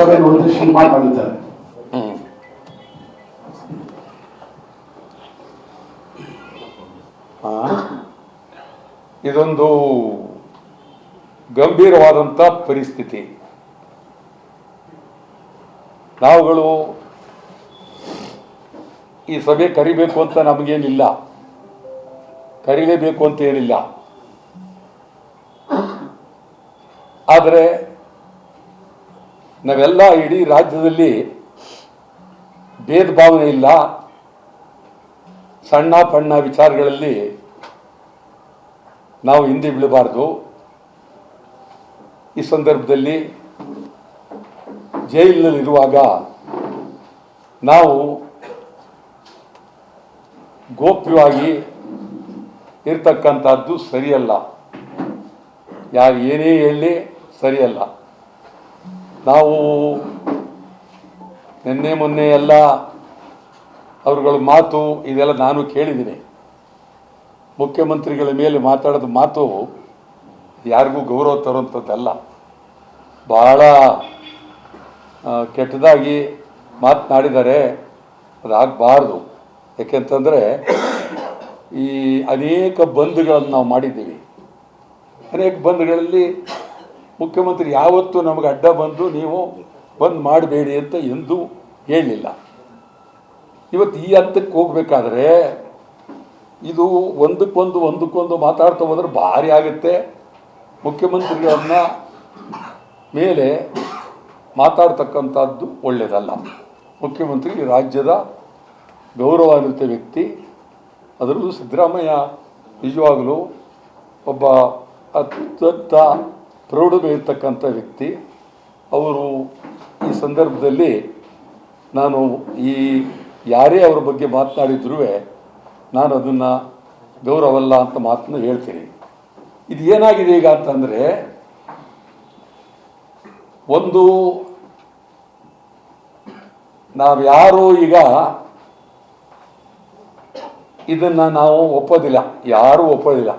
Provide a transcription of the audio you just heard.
ಸಭೆ ನೋಡಿದ್ರೆ ಹ್ಮ್. ಆ, ಇದೊಂದು ಗಂಭೀರವಾದಂತ ಪರಿಸ್ಥಿತಿ. ನಾವುಗಳು ಈ ಸಭೆ ಕರಿಬೇಕು ಅಂತ ನಮಗೇನಿಲ್ಲ. ಕರೀಲೇಬೇಕು ಅಂತ ಏನಿಲ್ಲ. ಆದರೆ ನಾವೆಲ್ಲ ಇಡೀ ರಾಜ್ಯದಲ್ಲಿ ಭೇದ ಭಾವನೆ ಇಲ್ಲ. ಸಣ್ಣ ಪಣ್ಣ ವಿಚಾರಗಳಲ್ಲಿ ನಾವು ಹಿಂದೆ ಬೀಳಬಾರ್ದು. ಈ ಸಂದರ್ಭದಲ್ಲಿ ಜೈಲಿನಲ್ಲಿರುವಾಗ ನಾವು ಗೋಪ್ಯವಾಗಿ ಇರ್ತಕ್ಕಂಥದ್ದು ಸರಿಯಲ್ಲ. ಯಾರು ಏನೇ ಹೇಳಲಿ ಸರಿಯಲ್ಲ. ನಾವು ನಿನ್ನೆ ಮೊನ್ನೆ ಎಲ್ಲ ಅವರುಗಳ ಮಾತು ಇದೆಲ್ಲ ನಾನು ಕೇಳಿದ್ದೀನಿ. ಮುಖ್ಯಮಂತ್ರಿಗಳ ಮೇಲೆ ಮಾತಾಡೋದು ಮಾತು ಯಾರಿಗೂ ಗೌರವ ತರುವಂಥದ್ದಲ್ಲ. ಬಹಳ ಕೆಟ್ಟದಾಗಿ ಮಾತನಾಡಿದ್ದಾರೆ ಅದಾಗಬಾರ್ದು. ಯಾಕೆಂತಂದರೆ ಈ ಅನೇಕ ಬಂದ್ಗಳನ್ನು ನಾವು ಮಾಡಿದ್ದೀವಿ. ಅನೇಕ ಬಂದ್ಗಳಲ್ಲಿ ಮುಖ್ಯಮಂತ್ರಿ ಯಾವತ್ತೂ ನಮಗೆ ಅಡ್ಡ ಬಂದು ನೀವು ಬಂದ್ ಮಾಡಬೇಡಿ ಅಂತ ಎಂದೂ ಹೇಳಲಿಲ್ಲ ಇವತ್ತು ಈ ಹಂತಕ್ಕೆ ಹೋಗ್ಬೇಕಾದ್ರೆ ಇದು ಒಂದಕ್ಕೊಂದು ಒಂದಕ್ಕೊಂದು ಮಾತಾಡ್ತಾ ಹೋದ್ರೆ ಭಾರಿ ಆಗುತ್ತೆ. ಮುಖ್ಯಮಂತ್ರಿಗಳನ್ನ ಮೇಲೆ ಮಾತಾಡ್ತಕ್ಕಂಥದ್ದು ಒಳ್ಳೆಯದಲ್ಲ ಮುಖ್ಯಮಂತ್ರಿ ರಾಜ್ಯದ ಗೌರವಾನ್ವಿತ ವ್ಯಕ್ತಿ. ಅದರಲ್ಲೂ ಸಿದ್ದರಾಮಯ್ಯ ನಿಜವಾಗಲೂ ಒಬ್ಬ ಅತ್ಯಂತ ಪ್ರೌಢಮೆ ಇರ್ತಕ್ಕಂಥ ವ್ಯಕ್ತಿ. ಅವರು ಈ ಸಂದರ್ಭದಲ್ಲಿ ನಾನು ಈ ಯಾರೇ ಅವರ ಬಗ್ಗೆ ಮಾತನಾಡಿದ್ರೂ ನಾನು ಅದನ್ನು ಗೌರವಲ್ಲ ಅಂತ ಮಾತನ್ನು ಹೇಳ್ತೀನಿ. ಇದು ಏನಾಗಿದೆ ಈಗ ಅಂತಂದರೆ, ಒಂದು ನಾವು ಯಾರು ಈಗ ಇದನ್ನು ನಾವು ಒಪ್ಪೋದಿಲ್ಲ. ಯಾರೂ ಒಪ್ಪೋದಿಲ್ಲ.